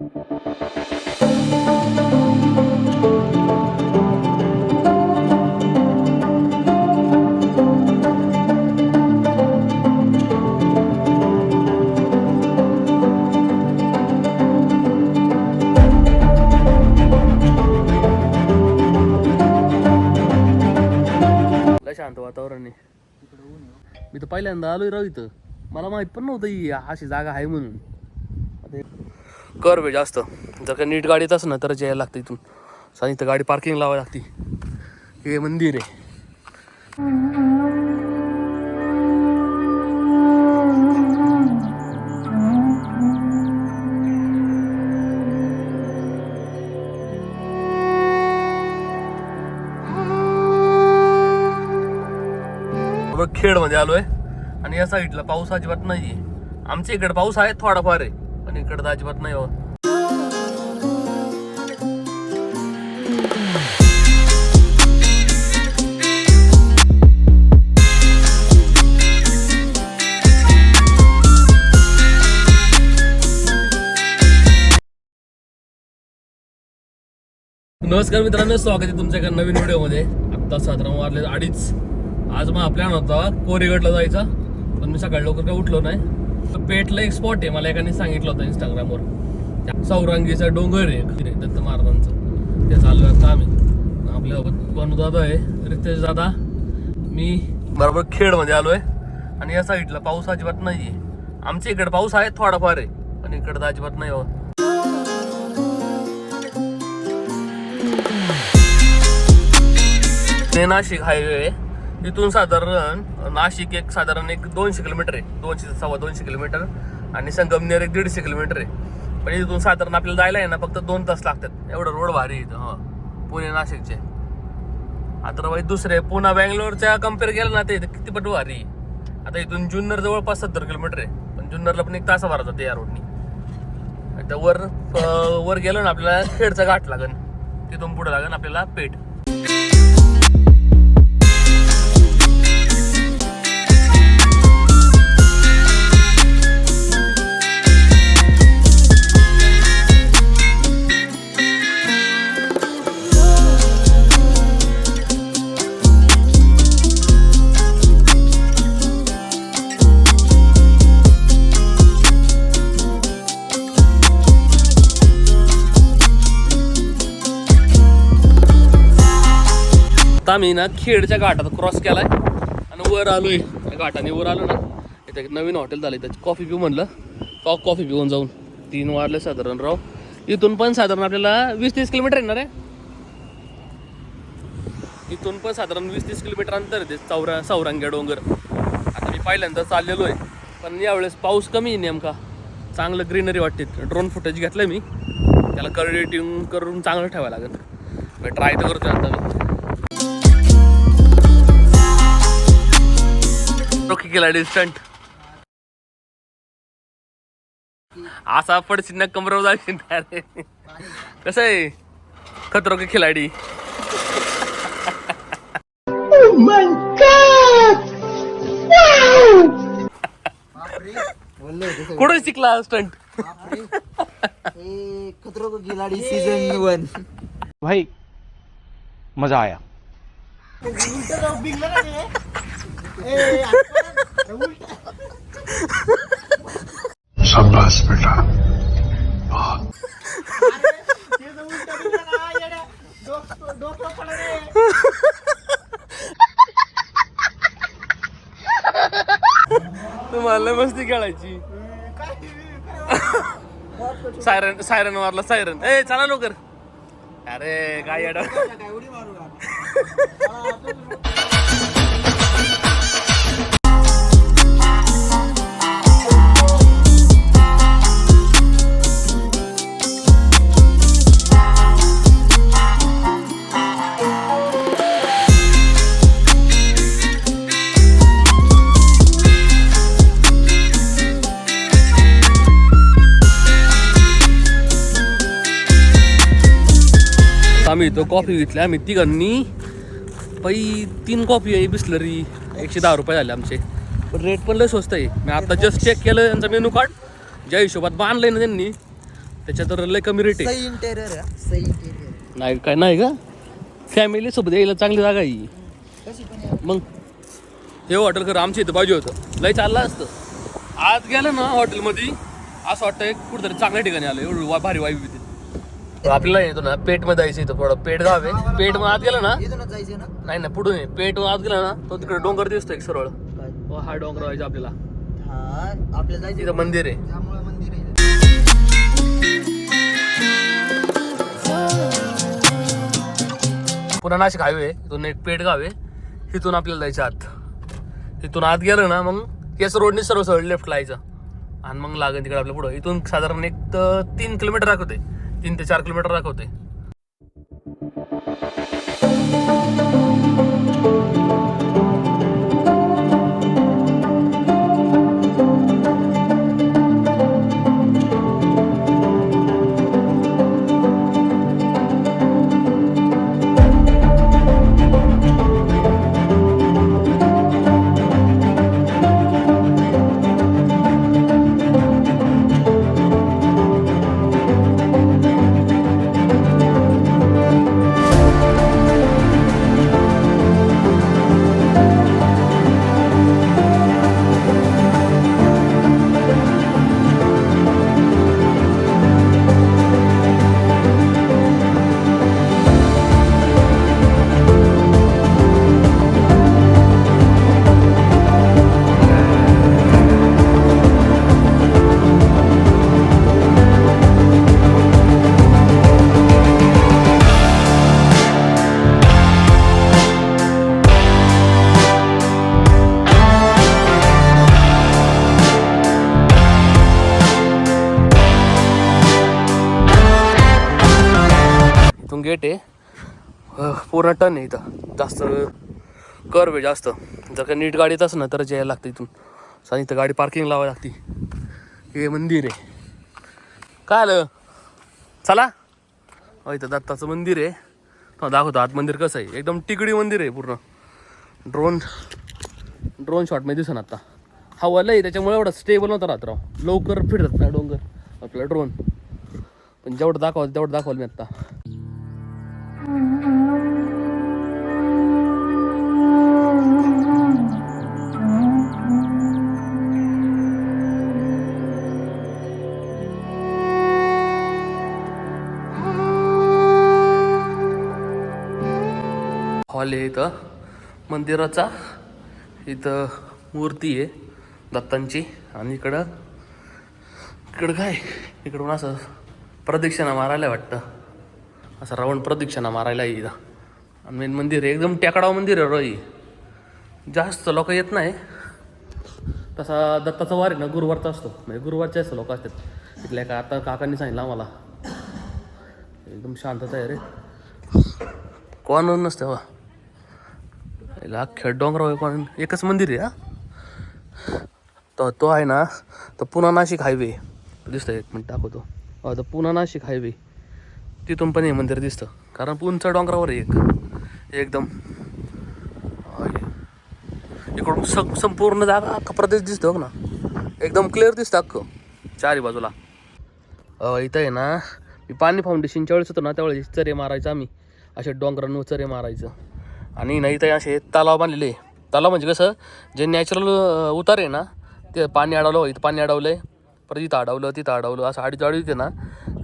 लय शांत वातावरण आहे मी तर पहिल्यांदा आलोय राव इथं मला माहीत पण नव्हतं ही अशी जागा आहे म्हणून कर वे जास्त. जर का नीट गाडीत असं ना तरच यायला लागतं इथून. सांगितलं गाडी पार्किंग लावावी लागते. हे मंदिर आहे. खेड खेडमध्ये आलोय. आणि या साईडला पाऊस अजिबात नाहीये. आमच्या इकडे पाऊस आहे थोडाफार आहे. पण अजिबात नाही हो. नमस्कार मित्रांनो स्वागत आहे तुमच्या एका नवीन व्हिडिओमध्ये. आत्ता साधारण वाजले अडीच. आज मग प्लॅन होता कोरेगडला जायचा. पण मी सकाळी लवकर काय उठलो नाही. तर पेटला एक स्पॉट आहे मला एकाने सांगितलं होतं इंस्टाग्रामवर त्या सौरांगीचा डोंगर आहे. दत्त महाराजांचं. ते चाललो आता आम्ही. आपल्या बनू आहे रितेश दादा. मी बरोबर खेडमध्ये आलो आहे आणि या साईडला पाऊस अजिबात नाही आहे आमच्या इकडे पाऊस आहे थोडाफार आहे. पण इकडं तर अजिबात नाही हो. ते नाशिक हायवे आहे. इथून साधारण नाशिक एक साधारण एक दोनशे किलोमीटर आहे. दोनशे सव्वा दोनशे किलोमीटर आणि संगमनेर एक दीडशे किलोमीटर आहे. पण इथून साधारण आपल्याला जायला आहे ना फक्त दोन तास लागतात. एवढं रोड भारी इथं हां. पुणे नाशिकचे. अदरवाईज दुसरे पुन्हा बँगलोरच्या कंपेअर केलं ना ते इथं किती पट भारी आहे. आता इथून जुन्नर जवळपास सत्तर किलोमीटर आहे. पण जुन्नरला पण एक तासाभर जाते या रोडनी आता वर वर गेलो ना आपल्याला खेडचा घाट लागन. तिथून पुढे लागन आपल्याला पेठ. आता आम्ही ना खेडच्या घाटात क्रॉस केलाय. आणि वर आलोय त्या घाटाने. वर आलो ना इथे एक नवीन हॉटेल झालं त्याची कॉफी पिऊ म्हणलं. कॉक कॉफी पिऊन जाऊन? तीन वाजले साधारण राव. इथून पण साधारण आपल्याला वीस तीस किलोमीटर येणार आहे. इथून पण साधारण वीस तीस किलोमीटर अंतर येते ते चौरा सौरांग्या डोंगर. आता मी पहिल्यांदा चाललेलो आहे. पण यावेळेस पाऊस कमी आहे नेमका. चांगलं ग्रीनरी वाटते. ड्रोन फुटेज घेतलं मी. त्याला कलरेटिंग करून चांगलं ठेवायला लागेल. ट्राय तर करतोय आता. मी ओके केला डिस्टंट असा पडशील ना कमरावर जाशील अरे. कसं आहे? खतरो के खिलाडी. कुठून शिकला स्टंट खतरो के खिलाड़ी सीजन वन भाई मजा आया. शाबाश बेटा तुम्हाला मस्ती खेळायची. सायरन सायरन मारला सायरन. ए चला लवकर. अरे काय येडा. तो कॉफी घेतली आम्ही तिघांनी. पै तीन कॉफी आहे बिस्लरी. एकशे दहा रुपये झाले आमचे. पण रेट पण लय स्वस्त आहे. मी आता जस्ट चेक केलं त्यांचा मेनू कार्ड ज्या हिशोबात बांधलंय ना त्यांनी त्याच्यात तर लय कमी रेट आहे. नाही काय नाही का? फॅमिली सोबत यायला चांगली जागा आहे. ही. मग? हे हॉटेल खरं आमच्या इथं पाहिजे होतं. लय चाललं असतं. आज गेलं ना हॉटेलमध्ये असं वाटतं कुठेतरी चांगल्या ठिकाणी आलं एवढं भारी तिथे आपल्याला येतो ना पेटमध्ये जायचं इथं थोडं पेट गाव आहे. पेट मग आत गेलं ना? इथूनच ना? नाही ना पुढून आहे पेट आत गेला ना तो तिकडे डोंगर दिसतो एक सरळ. काय? हो, हा डोंगर व्हायचा आपल्याला. हा आपल्याला जायचं मंदिर आहे. त्यामुळे मंदिर आहे. पुन्हा नाशिक हायवे इथून एक पेट गाव आहे. तिथून आपल्याला जायचं आत. तिथून आत गेलं ना मग याच रोडने सर्व सरळ लेफ्ट लायचं आणि मग लागेल तिकडे आपल्या पुढं. इथून साधारण एक तर तीन किलोमीटर दाखवते तीन ते चार किलोमीटर दाखवते. गेट आहे. पूर्ण टन आहे इथं. जास्त कर्व आहे जास्त. जर का नीट गाडीत असं ना तरच यायला लागतं इथून. आणि इथं गाडी पार्किंग लावावी लागते. हे मंदिर आहे. काय आलं? चला. इथं दत्ताचं मंदिर आहे. दाखवतो आत मंदिर कसं आहे. एकदम टिकडी मंदिर आहे पूर्ण. ड्रोन ड्रोन शॉटमध्ये दिसन आता. हवाला आहे त्याच्यामुळे एवढा स्टेबल नव्हता रात्र लवकर फिरत ना डोंगर. आपला ड्रोन पण जेवढं दाखवाल तेवढं दाखवाल मी आत्ता हॉल आहे इथं. मंदिराचा इथं मूर्ती आहे दत्तांची. आणि इकडं इकडं काय? इकडून असं प्रदक्षिणा मारायला वाटतं. असं रावण प्रदक्षिणा मारायला आहे इथं आणि मेन मंदिर आहे. एकदम टेकडाव मंदिर आहे रोई. जास्त लोक येत नाही. तसा दत्ताचा वार आहे ना गुरुवारचा असतो. म्हणजे गुरुवारचे असतं लोक असतात. तिथल्या का आता काकांनी सांगितलं आम्हाला. एकदम शांतता आहे. रे कोण नसतं बा याला अख्ख्या डोंगरावर कोण. एकच मंदिर आहे हा. तो तो आहे ना तो पुन्हा नाशिक हायवे दिसतं एक मिनिट दाखवतो. हो तो पुणा नाशिक हायवे तिथून पण हे मंदिर दिसतं. कारण उंच डोंगरावर आहे एक. एकदम. इकडून स संपूर्ण जागा अख्खा प्रदेश दिसतो ना. एकदम क्लिअर दिसतं अख्खं. चारी बाजूला. इथं आहे ना मी पाणी फाउंडेशनच्या वेळेस होतो ना त्यावेळेस चरे मारायचं आम्ही. असे डोंगरांवर चरे मारायचं. आणि नाही इथं असे तलाव बांधलेले तलाव म्हणजे कसं जे नॅचरल उतार आहे ना ते पाणी अडवलं इथं पाणी अडवलं आहे परत इथं अडवलं तिथं अडवलं असं अडीच अडीच आहे ना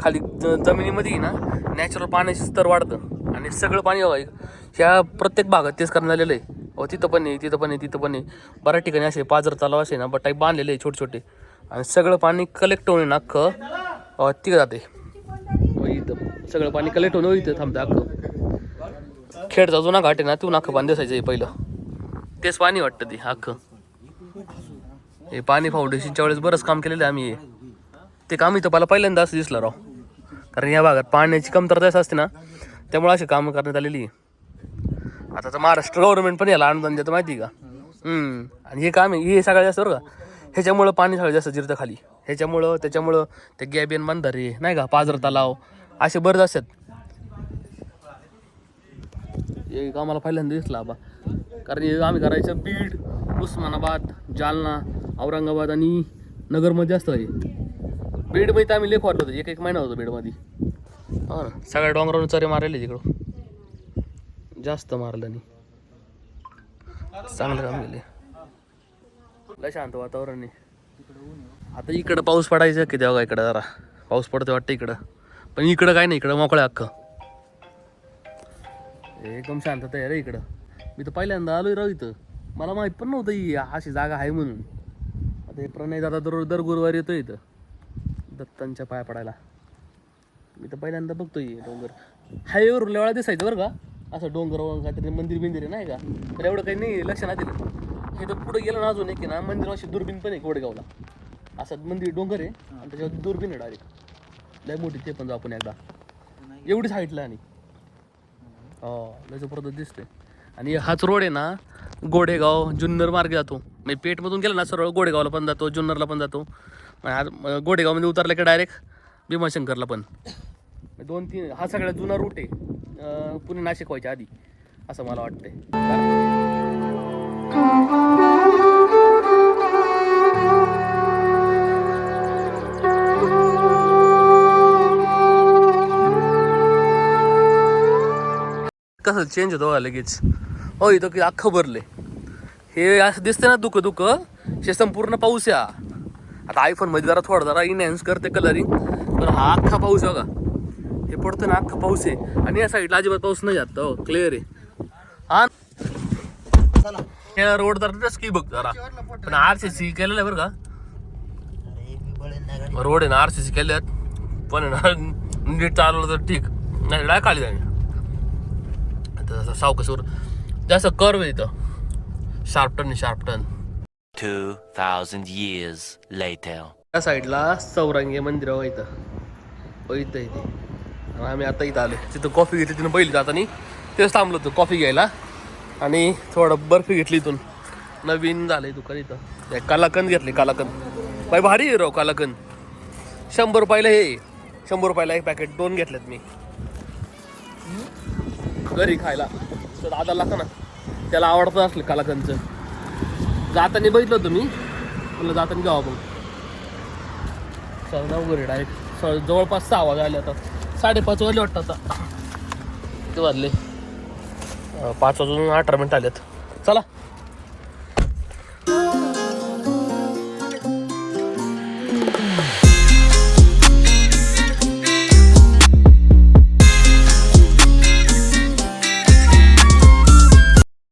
खाली ज- जमिनीमध्ये ना नॅचरल पाण्याचे स्तर वाढतं आणि सगळं पाणी बघा ह्या प्रत्येक भागात तेच करणं झालेलं आहे. अहो तिथं पण आहे तिथं पण आहे तिथं पण आहे. बऱ्याच ठिकाणी असे पाजर तलाव असे ना बटाई बांधलेले आहे छोटे छोटे आणि सगळं पाणी कलेक्ट होऊन ना अख्खं अं, तिकडं जाते. इथं सगळं पाणी कलेक्ट होऊन इथं थांबतं अख्खं. खेडचा जुना घाट आहे ना तू नाखं पाणी आहे पहिलं. तेच पाणी वाटतं ते अख्खं. हे पाणी फाउंडेशनच्या वेळेस बरंच काम केलेलं आहे आम्ही. ते काम इथं मला पहिल्यांदा असं दिसलं राव. कारण या भागात पाण्याची कमतरता जास्त असते ना त्यामुळे अशी कामं करण्यात आलेली आहे. आता तर महाराष्ट्र गव्हर्नमेंट पण याला अनुदान देतं माहिती आहे का? हम्म. आणि हे काम आहे हे सगळ्यात जास्त बरं का? ह्याच्यामुळं पाणी सगळं जास्त जिरतं खाली. ह्याच्यामुळं त्याच्यामुळं ते गॅबियन बांधारे नाही का? पाझर तलाव असे बरेच असतात. हे आम्हाला पहिल्यांदा दिसला बा कारण हे आम्ही करायचं बीड उस्मानाबाद जालना औरंगाबाद आणि नगरमध्ये असतं हे बीडमध्ये तर आम्ही लेख वाटलो होतो एक एक महिना होतो बीडमध्ये. हो ना सगळ्या डोंगरावरून चरे मारले तिकडं. जास्त मारलं नाही. चांगलं काम केले लय शांत वातावरण आहे. आता इकडं पाऊस पडायचा की तेव्हा इकडं जरा? पाऊस पडतो वाटतं इकडं. पण इकडं काय नाही इकडं मोकळं आहे अख्खं. एकदम शांतता आहे रे इकडं. मी तर पहिल्यांदा आलोय राव इथं. मला माहीत पण नव्हतं ही अशी जागा आहे म्हणून. आता हे प्रणय दादा दर दर गुरुवारी येतो इथं. दत्तांच्या पाया पडायला. मी तर पहिल्यांदा बघतोय डोंगर. हायवेवर लेवळा दिसायचं बरं का? असं डोंगर काहीतरी मंदिर बिंदिर आहे नाही का? तर एवढं काही नाही लक्ष नाही दिलं हे तर पुढे गेलं ना अजून एक ना मंदिर अशी दुर्बीन पण आहे कोडगावला. असं मंदिर डोंगर आहे आणि त्याच्यावर दुर्बीन आहे डायरेक्ट लय मोठी ते पण जाऊ आपण एकदा. एवढीच हाईटला आणि. हो लय परत दिसते आणि हाच रोड आहे ना गोडेगाव जुन्नर मार्गे जातो. म्हणजे पेठमधून गेला ना सरळ गोडेगावला पण जातो जुन्नरला पण जातो. मग आज गोडेगावमध्ये उतरलं की डायरेक्ट भीमाशंकरला पण. म्हणजे दोन तीन हा सगळ्यात जुना रूट आहे. पुणे नाशिक व्हायच्या आधी असं मला वाटतंय. कसं चेंज होतो बघा लगेच. हो इथं की अख्खं भरले हे असं दिसतं ना दुःख दुःख. हे संपूर्ण पाऊस या आता आयफोनमध्ये जरा थोडा जरा इनहॅन्स करते कलरिंग पण हा अख्खा पाऊस बघा. हे पडतं ना अख्खा पाऊस आहे. आणि या साईडला अजिबात पाऊस नाही जात हो क्लिअर आहे. हा. चला. रोड तर की बघ जरा. पण आर सी सी केलेलं आहे बरं का? रोड आहे ना आर सी सी केल्यात. पण आहे ना नीट चालवलं तर ठीक. नाही डाय खाली जाईल आता जसं जास्त कर्व आहे इथं. Sharp turn sharp turn 2,000 years later. त्या साईडला चौरंगी मंदिर आहे इथं. हो इथं इथे आणि आम्ही आता इथं आलो. तिथं कॉफी घेतली तिथं पहिली जातानी तेच थांबलो होतो कॉफी घ्यायला. आणि थोडं बर्फी घेतली इथून. नवीन झालंय दुकान इथं. कालाकंद घेतले कालाकंद. बाई भारी आहे राव कालाकंद. शंभर रुपयाला हे. शंभर रुपयाला एक पॅकेट दोन घेतलेत मी. घरी खायला. तर दादा लागतं ना त्याला आवडतं असलं कालाकंदचं जाताना बघितलं होतं मी म्हणलं जाताना घ्यावं मग सरदा वगैरे घरी डायरेक्ट जवळपास सहा वाजले आले आता. साडेपाच वाजले वाटतं आता. किती वाजले. पाच वाजून अठरा मिनिट आलेत. चला.